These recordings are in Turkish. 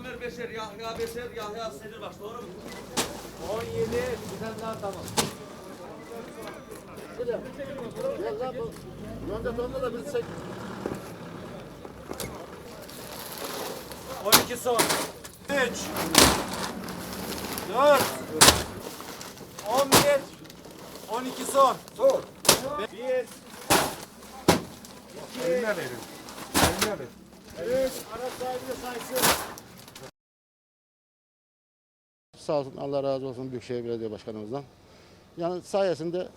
Muammer Beşer, Yahya Beşer, Yahya Sedir baş doğru mu? 17 bizden daha tamam. Yonca tonda da bilsek. 12 son. 3 4 11 12 son. Son. 1 Eline verin. Eline verin. Evet, araç sahibi saysın. Sağ olsun Allah razı olsun Büyükşehir Belediye Başkanımızdan. Yani sayesinde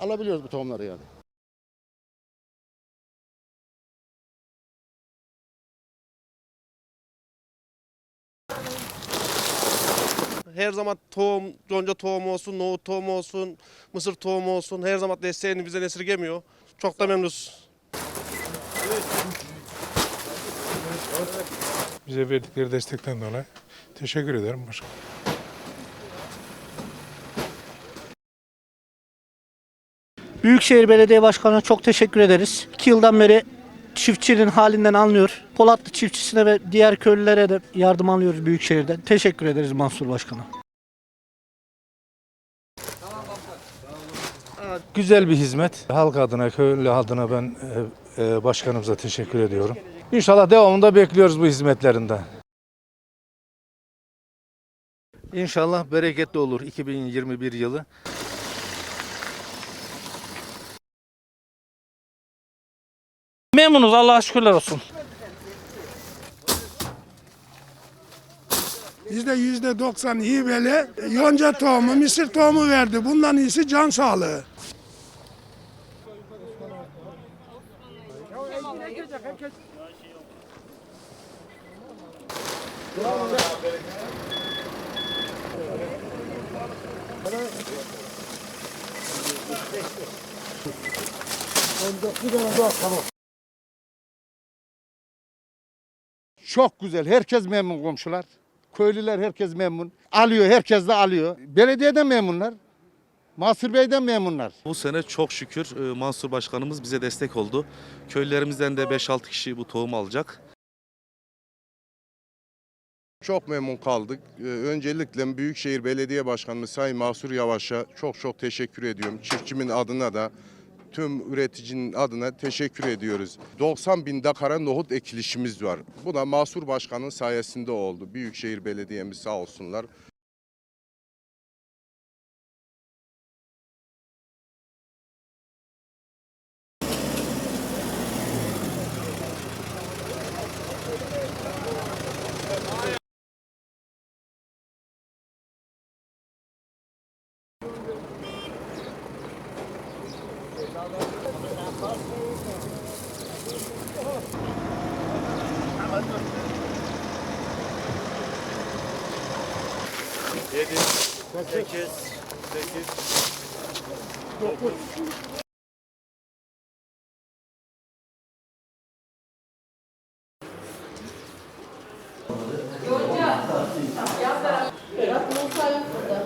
alabiliyoruz bu tohumları yani. Her zaman tohum, conca tohumu olsun, nohut tohumu olsun, mısır tohumu olsun her zaman desteğini bizden esirgemiyor. Çok da memnunuz. Bize verdikleri destekten dolayı teşekkür ederim başkanım. Büyükşehir Belediye Başkanı'na çok teşekkür ederiz. İki yıldan beri çiftçinin halinden anlıyor. Polatlı çiftçisine ve diğer köylülere de yardım alıyoruz Büyükşehir'den. Teşekkür ederiz Mansur Başkan'a. Güzel bir hizmet. Halk adına, köylü adına ben e, e, başkanımıza teşekkür ediyorum. İnşallah devamında bekliyoruz bu hizmetlerinden. İnşallah bereketli olur 2021 yılı. Memnunuz Allah'a şükürler olsun. Bizde yüzde doksan hibeli yonca tohumu, mısır tohumu verdi. Bundan iyisi can sağlığı. Çok güzel. Herkes memnun komşular. Köylüler herkes memnun. Alıyor, herkes de alıyor. Belediyeden memnunlar. Mahsur Bey'den memnunlar. Bu sene çok şükür e, Mansur Başkanımız bize destek oldu. Köylülerimizden de 5-6 kişi bu tohum alacak. Çok memnun kaldık. Ee, Öncelikle Büyükşehir Belediye Başkanımız Sayın Mahsur Yavaş'a çok çok teşekkür ediyorum. Çiftçimin adına da tüm üreticinin adına teşekkür ediyoruz. 90 bin dakara nohut ekilişimiz var. Bu da Mahsur Başkan'ın sayesinde oldu. Büyükşehir Belediye'miz sağ olsunlar. Yedi, sekiz, sekiz, dokuz. Yolca, yan taraf. Berat Musa burada.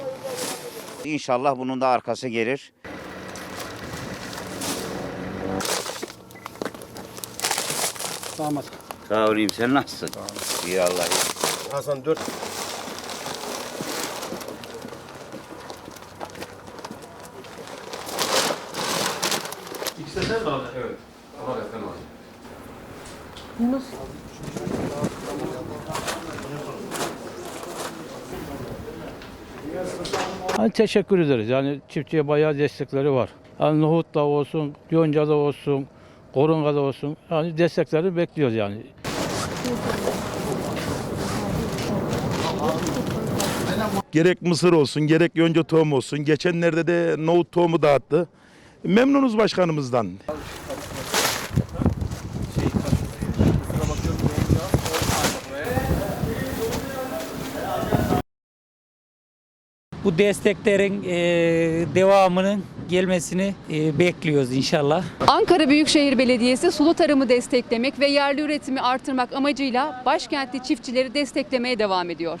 İnşallah bunun da arkası gelir. Damat. Sağ olayım sen nasılsın? İyi Allah. Hasan 4 Hani teşekkür ederiz. Yani çiftçiye bayağı destekleri var. Yani nohut da olsun, yonca da olsun, korunga da olsun. Yani destekleri bekliyoruz yani. Gerek mısır olsun, gerek yonca tohum olsun. Geçenlerde de nohut tohumu dağıttı. Memnunuz başkanımızdan. Bu desteklerin devamının gelmesini bekliyoruz inşallah. Ankara Büyükşehir Belediyesi sulu tarımı desteklemek ve yerli üretimi artırmak amacıyla başkentli çiftçileri desteklemeye devam ediyor.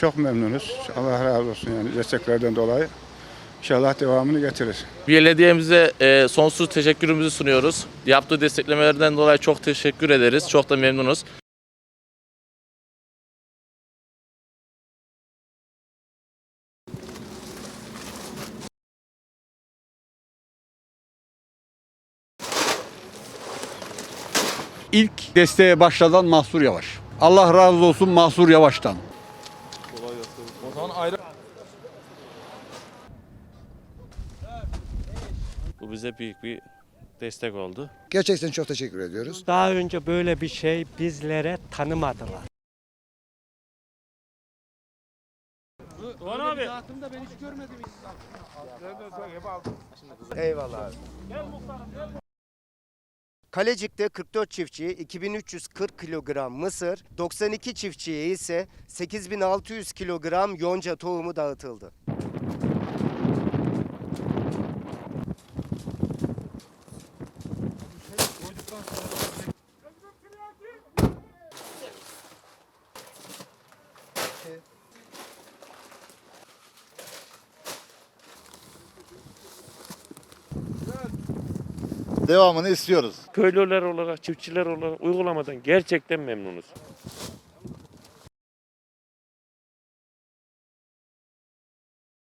Çok memnunuz. Allah razı olsun yani desteklerden dolayı. İnşallah devamını getirir. Belediyemize e, sonsuz teşekkürümüzü sunuyoruz. Yaptığı desteklemelerden dolayı çok teşekkür ederiz. Çok da memnunuz. İlk desteğe başladan Mahsur Yavaş. Allah razı olsun Mahsur Yavaş'tan. Bu bize büyük bir destek oldu. Gerçekten çok teşekkür ediyoruz. Daha önce böyle bir şey bizlere tanımadılar. Eyvallah. Kalecik'te 44 çiftçiye 2340 kilogram mısır, 92 çiftçiye ise 8600 kilogram yonca tohumu dağıtıldı. Devamını istiyoruz. Köylüler olarak, çiftçiler olarak uygulamadan gerçekten memnunuz.